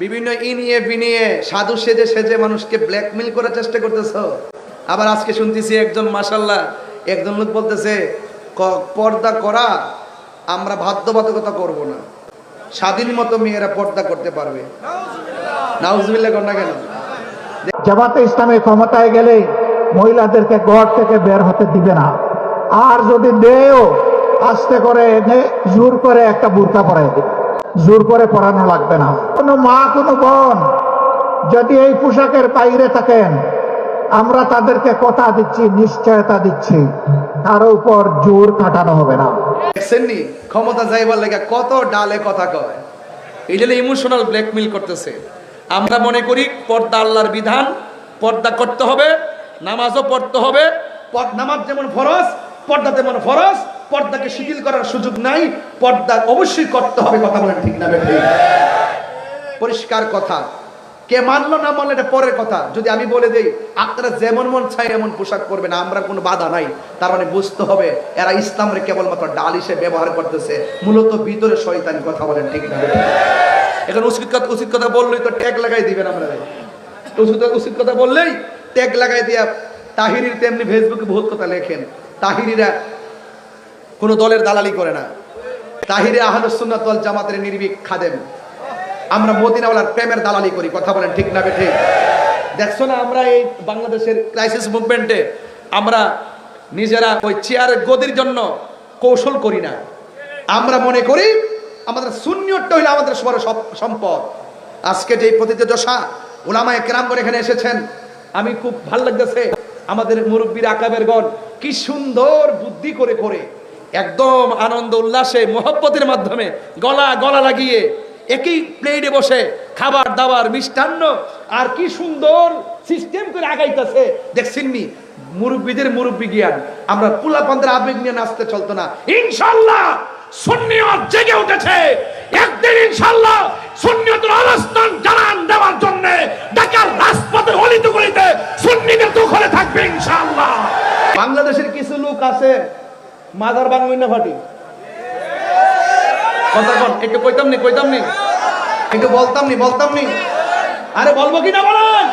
বিভিন্ন ইনিয়ে বিনিয়ে সাধু সেজে সেজে মানুষকে ব্ল্যাকমেল করার চেষ্টা করতেছ। আবার আজকে শুনতেছি একজন মাসাল্লাহ একজন লোক বলতেছে পর্দা করা আমরা বাধ্যবাধকতা করব না। স্বাধীন মতো মেয়েরা পর্দা করতে পারবে। নাউজবিল্লা জামাতে ইসলামী ক্ষমতায় গেলে মহিলাদেরকে ঘর থেকে বের হতে দিবে না। আর যদি দেও, আস্তে করে এনে জোর করে একটা বুরকা পরাই দিবে। জোর করে পড়ানো লাগবে না। কোনো মা, কোনো বোন যদি এই পোশাকের বাইরে থাকেন, আমরা তাদেরকে কথা দিচ্ছি, নিশ্চয়তা দিচ্ছি। তার উপর জোর কাটানো হবে না। দেখছেননি? ক্ষমতা যাইবার লেগে কত ডালে কথা কয়। জন্য ইমোশনাল ব্ল্যাকমেল করতেছে। আমরা মনে করি পর্দা আল্লাহর বিধান, পর্দা করতে হবে, নামাজও পড়তে হবে। নামাজ যেমন ফরজ, পর্দা তেমন ফরজ। পর্দাকে শিথিল করার সুযোগ নাই, পর্দা অবশ্যই করতে হবে, কথা বলেন ঠিক না? পরিষ্কার কথা। কে মানলো না মানলো, এটা পরের কথা। যদি আমি বলে দেই, আপনারা যেমন মন চাই এমন পোশাক পরবেন, আমরা কোনো বাধা নাই। তার মানে বুঝতে হবে, এরা ইসলামরে কেবলমাত্র ডাল হিসেবে ব্যবহার করতেছে। মূলত ভিতরে শয়তানি, কথা বলেন ঠিক না এখন উচিত কথা উচিত কথা বললেই তো ট্যাগ লাগাই দিবেন আমরা উচিত উচিত কথা বললেই ট্যাগ লাগাই দিয়া তাহিরির তেমনি ফেসবুকে বহুত কথা লেখেন। তাহিরিরা কোনো দলের দালালি করে না। তাহিরে আহলুসুন্নাত দল জামাতের নির্ভীক খাদেম। আমরা মদিনাওয়ালার প্রেমের দালালি করি, কথা বলেন ঠিক না বেঠিক দেখছ না আমরা এই বাংলাদেশের ক্রাইসিস মুভমেন্টে আমরা নিজেরা ওই চেয়ার গদির জন্য কৌশল করি না। আমরা মনে করি আমাদের শূন্যটা হইলে আমাদের সবার সব সম্পদ। আজকে যে প্রতিতে দশা ওলামায় কেরামগণ এখানে এসেছেন, আমি খুব ভালো লাগতেছে আমাদের মুরব্বীর আকাবের গণ কি সুন্দর বুদ্ধি করে করে একদম আনন্দ, উল্লাসে, মোহব্বতের মাধ্যমে গলা গলা লাগিয়ে একই প্লেটে বসে খাবার, দাবার মিষ্টান্ন। আর কি সুন্দর সিস্টেম করে আগাইতেছে। দেখছেননি মুরব্বীদের মুরব্বী জ্ঞান। আমরা পুলা পান্তের আবেগ নিয়ে নাচতে চলতো না। ইনশাল্লাহ জেগে উঠেছে। একদিন ইনশাল্লাহ দেওয়ার জন্য থাকবে ইনশাল্লাহ বাংলাদেশের কিছু লোক আছে মাদার বাংলা না ফাটি একটু কইতাম নি কইতাম নি? একটু বলতাম নি বলতাম নি? আরে বলব কি না বলেন?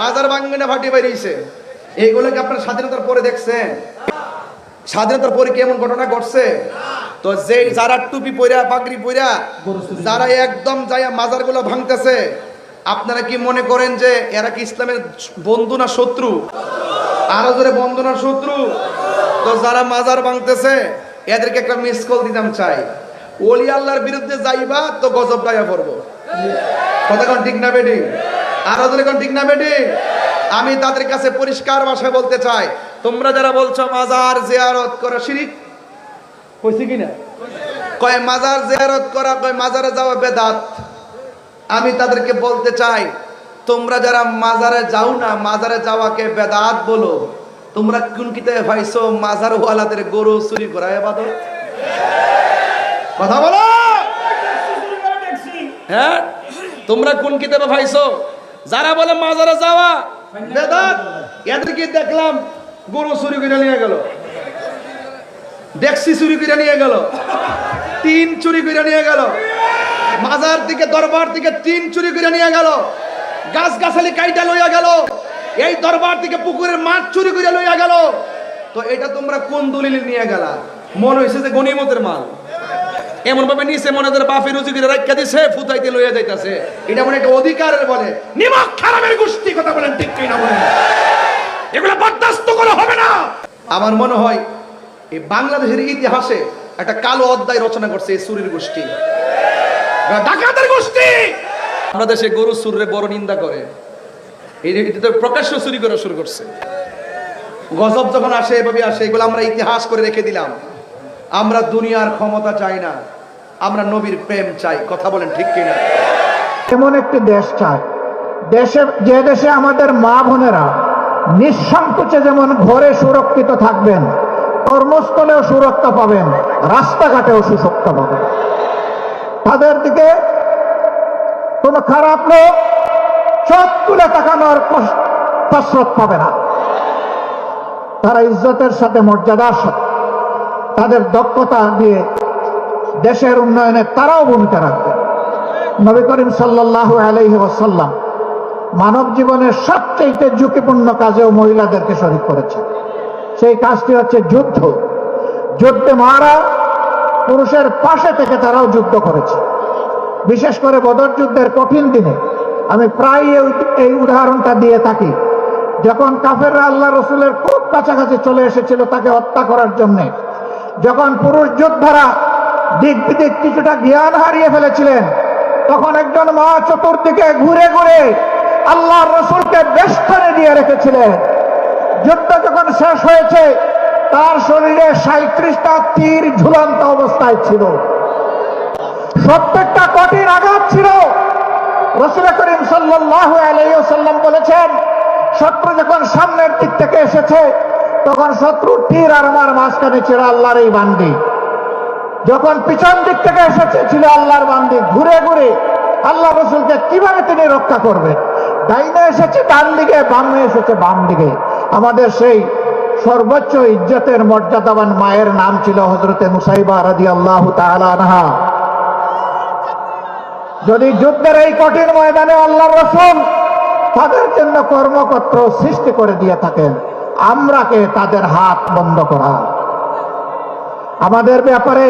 মাজার বাঙ্গিনা ফাটি বেরিয়েছে। এইগুলোকে আপনার স্বাধীনতার পরে দেখছেন? স্বাধীনতার পরে কি এমন ঘটনা ঘটছে? তো যে যারা টুপি পইরা পাগড়ি পইরা, যারা একদম যাইয়া মাজারগুলো ভাঙতেছে, আপনারা কি মনে করেন যে এরা কি ইসলামের বন্ধু না শত্রু? আরও জোরে বন্ধু না শত্রু? তো যারা মাজার ভাঙতেছে, এদেরকে একটা মিস কল দিতাম চাই। ওলি আল্লাহর বিরুদ্ধে যাইবা, তো গজব গায়া পড়ব। কথা কোন ঠিক না বেটি আর ওদের কোন ঠিক না বেটি আমি তাদের কাছে পরিষ্কার ভাষায় বলতে চাই, তোমরা যারা বলছো মাজার জিয়ারত করা শিরিক কইছি কিনা কয় মাজার জিয়ারত করা, কয় মাজারে যাওয়া বেদাত, আমি তাদেরকে বলতে চাই, তোমরা যারা মাজারে যাও না, মাজারে যাওয়াকে বেদাত বলো। তোমরা কোন কিতাবে ভাইছো মাজার ওয়ালাদের গরু চুরি করা এবাদত কথা বলো। হ্যাঁ? তোমরা কোন কিতাবে ভাইছো যারা বলে মাজারে যাওয়া, বেদাত, এদেরকে দেখলাম গরু চুরি করে নিয়ে গেল। ডেক্সি চুরি করে নিয়ে গেল। তিন চুরি করে নিয়ে গেল। মাজার দিকে, দরবার দিকে তিন চুরি করে নিয়ে গেল। গাছ গাছালি কাইটা লইয়া গেল। এই দরবার থেকে পুকুরের মাছ চুরি করে লইয়া গেল। তো এটা তোমরা কোন দলিল নিয়ে গেলা? মনে হয়েছে যে গনিমতের মাল। এমন ভাবে নিচে মনে করে বাপের রুজি করে রাখা দিছে, ফুতাইতে লইয়া যাইতাছে। এটা মনে একটা অধিকারের বলে। নিমক খারাপের গোষ্ঠী কথা বলেন, ঠিক কি না বলেন? এগুলো বরদাস্ত করা হবে না। আমার মনে হয় এই বাংলাদেশের ইতিহাসে একটা কালো অধ্যায় রচনা করছে এই সুরের গোষ্ঠী। ডাকাতের গোষ্ঠী! আমরা দেশে গরু সুরে বড় নিন্দা করে। প্রকাশ্য চুরি করা শুরু করছে। গজব যখন আসে, এভাবে আসে, এগুলো আমরা ইতিহাস করে রেখে দিলাম। আমরা দুনিয়ার ক্ষমতা চাই না, আমরা নবীর প্রেম চাই। কথা বলেন ঠিক কিনা? এমন একটি দেশ চাই। দেশে, যে দেশে আমাদের মা বোনেরা নিঃসংকোচে যেমন ঘরে সুরক্ষিত থাকবেন, কর্মস্থলেও সুরক্ষা পাবেন, রাস্তাঘাটেও সুরক্ষা পাবেন। তাদের দিকে কোনো খারাপ লোক চোখ তুলে তাকানোর কস- কসরত পাবে না। তারা ইজ্জতের সাথে, মর্যাদার সাথে, তাদের দক্ষতা দিয়ে দেশের উন্নয়নে তারাও ভূমিকা রাখবে। নবী করিম সাল্লাহ আলহি ওসাল্লাম মানব জীবনের সবচেয়ে ঝুঁকিপূর্ণ কাজেও মহিলাদেরকে শরিক করেছে সেই কাজটি হচ্ছে যুদ্ধ। যুদ্ধে মারা পুরুষের পাশে থেকে তারাও যুদ্ধ করেছে। বিশেষ করে বদর যুদ্ধের কঠিন দিনে আমি প্রায় এই- উদাহরণটা দিয়ে থাকি। যখন কাফেররা আল্লাহ রসুলের খুব কাছাকাছি চলে এসেছিল তাকে হত্যা করার জন্য, যখন পুরুষ যোদ্ধারা দিক বিদিক কিছুটা জ্ঞান হারিয়ে ফেলেছিলেন, তখন একজন মা চতুর্দিকে ঘুরে ঘুরে আল্লাহ রসুলকে বেষ্টনে দিয়ে রেখেছিলেন। যুদ্ধ যখন শেষ হয়েছে, তার শরীরে সাঁত্রিশটা তীর ঝুলন্ত অবস্থায় ছিল। প্রত্যেকটা কঠিন আঘাত ছিল। রসুল করিম সাল্লাহ আলাইসাল্লাম বলেছেন, শত্রু যখন সামনের দিক থেকে এসেছে, তখন শত্রু তীর আর আমার মাঝখানে ছিল আল্লাহর এই বান্দি। যখন পিছন দিক থেকে এসেছে, ছিল আল্লাহর বান্দি। ঘুরে ঘুরে আল্লাহ রসুলকে কীভাবে তিনি রক্ষা করবেন? ডাইনে এসেছে, ডান দিকে, বামে এসেছে, বাম দিকে। আমাদের সেই সর্বোচ্চ ইজ্জতের মর্যাদাবান মায়ের নাম ছিল হজরতে মুসাইবা রাদি আল্লাহ আনহা। যদি যুদ্ধের এই কঠিন ময়দানে আল্লাহ রসুল তাদের জন্য কর্মকর্ত সৃষ্টি করে দিয়ে থাকেন আমরাকে তাদের হাত বন্ধ করা? আমাদের ব্যাপারে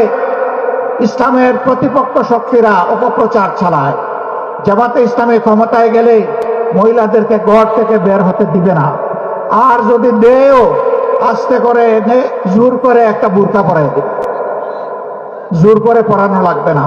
ইসলামের প্রতিপক্ষ শক্তিরা অপপ্রচার চালায়। জামাতে ইসলামে ক্ষমতায় গেলে মহিলাদেরকে ঘর থেকে বের হতে দিবে না। আর যদি দেও, আস্তে করে জোর করে একটা বুরকা পরাই দেবে। জোর করে পড়ানো লাগবে না।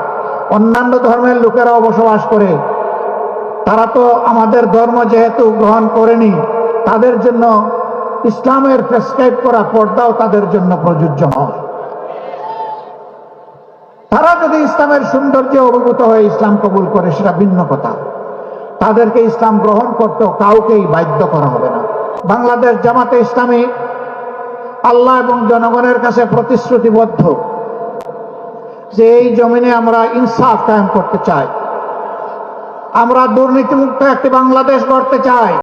অন্যান্য ধর্মের লোকেরাও বসবাস করে। তারা তো আমাদের ধর্ম যেহেতু গ্রহণ করেনি, তাদের জন্য ইসলামের প্রেসক্রাইব করা পর্দাও তাদের জন্য প্রযোজ্য হয় তারা যদি ইসলামের সৌন্দর্যে অভিভূত হয়ে ইসলাম কবুল করে, সেটা ভিন্ন কথা। তাদেরকে ইসলাম গ্রহণ করতেও কাউকেই বাধ্য করা হবে না। বাংলাদেশ জামাতে ইসলামী আল্লাহ এবং জনগণের কাছে প্রতিশ্রুতিবদ্ধ। যে এই জমিনে আমরা ইনসাফ কায়েম করতে চাই। আমরা দুর্নীতিমুক্ত একটি বাংলাদেশ গড়তে চাই।